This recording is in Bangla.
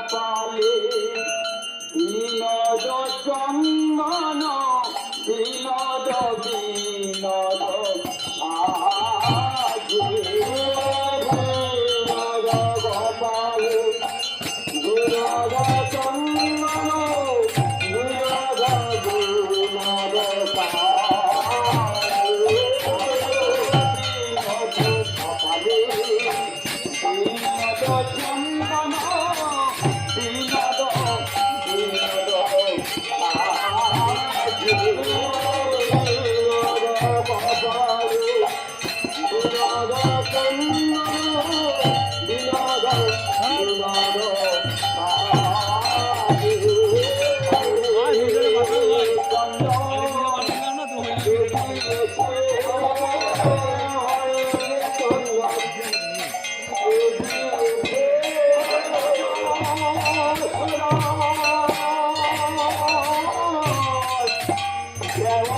কপালে বিনোদ চন্দন বিনোদ বিনোদ Yeah.